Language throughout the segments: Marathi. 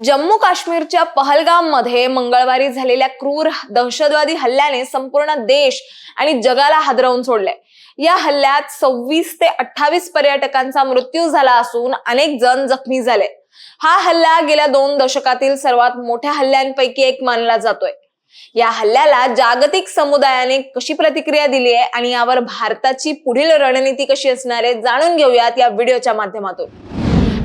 जम्मू काश्मीरच्या पहलगाममध्ये मंगळवारी झालेल्या क्रूर दहशतवादी हल्ल्याने संपूर्ण देश आणि जगाला हादरवून सोडले या हल्ल्यात सव्वीस ते अठ्ठावीस पर्यटकांचा मृत्यू झाला असून अनेक जण जखमी झाले हा हल्ला गेल्या दोन दशकातील सर्वात मोठ्या हल्ल्यांपैकी एक मानला जातोय. या हल्ल्याला जागतिक समुदायाने कशी प्रतिक्रिया दिली आहे आणि यावर भारताची पुढील रणनीती कशी असणार आहे जाणून घेऊयात या व्हिडिओच्या माध्यमातून.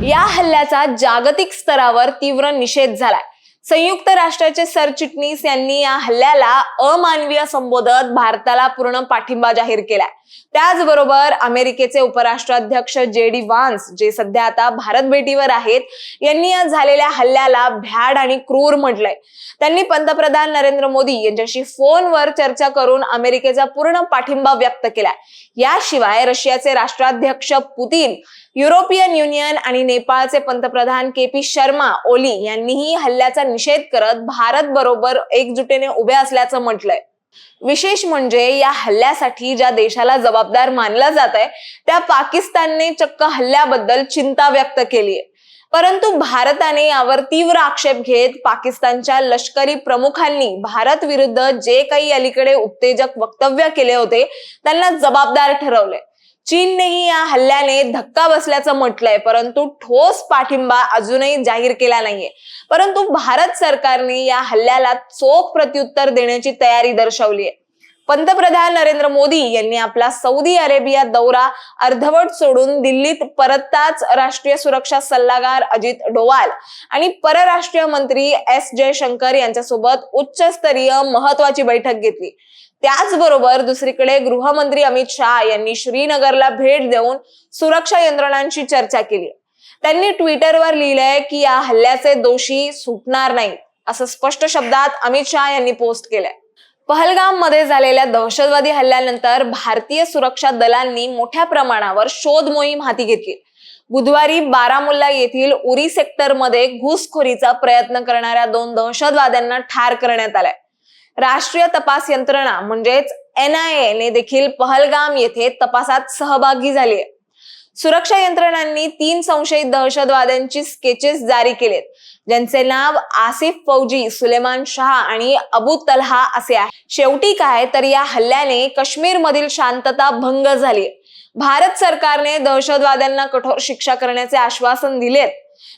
या हल्ल्याचा जागतिक स्तरावर तीव्र निषेध झालाय. संयुक्त राष्ट्राचे सरचिटणीस यांनी या हल्ल्याला अमानवीय संबोधत भारताला पूर्ण पाठिंबा जाहीर केलाय. त्याचबरोबर अमेरिकेचे उपराष्ट्राध्यक्ष जे डी वान्स जे सध्या आता भारत भेटीवर आहेत यांनी या झालेल्या हल्ल्याला भ्याड आणि क्रूर म्हटलंय. त्यांनी पंतप्रधान नरेंद्र मोदी यांच्याशी फोनवर चर्चा करून अमेरिकेचा पूर्ण पाठिंबा व्यक्त केलाय. याशिवाय रशियाचे राष्ट्राध्यक्ष पुतीन युरोपियन युनियन आणि नेपाळचे पंतप्रधान के पी शर्मा ओली यांनीही हल्ल्याचा निषेध करत भारत बरोबर एकजुटीने उभे असल्याचं म्हटलंय. विशेष म्हणजे या हल्ल्यासाठी ज्या देशाला जबाबदार मानलं जात आहे त्या पाकिस्तानने चक्क हल्ल्याबद्दल चिंता व्यक्त केली आहे परंतु भारताने यावर तीव्र आक्षेप घेत पाकिस्तानच्या लष्करी प्रमुखांनी भारत विरुद्ध जे काही अलीकडे उत्तेजक वक्तव्य केले होते त्यांना जबाबदार ठरवले चीननेही या हल्ल्याने धक्का बसल्याचं म्हटलंय परंतु ठोस पाठिंबा अजूनही जाहीर केला नाहीये. परंतु भारत सरकारने या हल्ल्याला चोख प्रत्युत्तर देण्याची तयारी दर्शवली आहे पंतप्रधान नरेंद्र मोदी यांनी आपला सौदी अरेबिया दौरा अर्धवट सोडून दिल्लीत परतताच राष्ट्रीय सुरक्षा सल्लागार अजित डोवाल आणि परराष्ट्रीय मंत्री एस जयशंकर यांच्यासोबत उच्चस्तरीय महत्वाची बैठक घेतली. त्याचबरोबर दुसरीकडे गृहमंत्री अमित शहा यांनी श्रीनगरला भेट देऊन सुरक्षा यंत्रणांशी चर्चा केली. त्यांनी ट्विटरवर लिहिलंय की या हल्ल्याचे दोषी सुटणार नाही असं स्पष्ट शब्दात अमित शहा यांनी पोस्ट केलंय. पहलगाममध्ये झालेल्या दहशतवादी हल्ल्यानंतर भारतीय सुरक्षा दलांनी मोठ्या प्रमाणावर शोध मोहीम हाती घेतली. बुधवारी बारामुल्ला येथील उरी सेक्टरमध्ये घुसखोरीचा प्रयत्न करणाऱ्या दोन दहशतवाद्यांना ठार करण्यात आलाय. राष्ट्रीय तपास यंत्रणा म्हणजेच एन आय ने देखील पहलगाम येथे तपासात सहभागी झाली आहे. सुरक्षा यंत्रणांनी तीन संशयित दहशतवाद्यांची स्केचेस जारी केलेत ज्यांचे नाव आसिफ फौजी सुलेमान शहा आणि अबू तलहा असे आहे. शेवटी काय तर या हल्ल्याने काश्मीर मधील शांतता भंग झाली भारत सरकारने दहशतवाद्यांना कठोर शिक्षा करण्याचे आश्वासन दिलेत.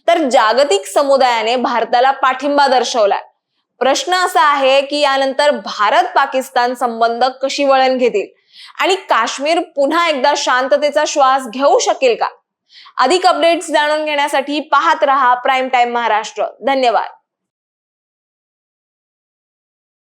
तर जागतिक समुदायाने भारताला पाठिंबा दर्शवलाय. प्रश्न असा आहे की यानंतर भारत पाकिस्तान संबंध कशी वळण घेतील? आणि काश्मीर पुन्हा एकदा शांततेचा श्वास घेऊ शकेल का? अधिक अपडेट्स जाणून घेण्यासाठी पाहत रहा प्राईम टाइम महाराष्ट्र धन्यवाद.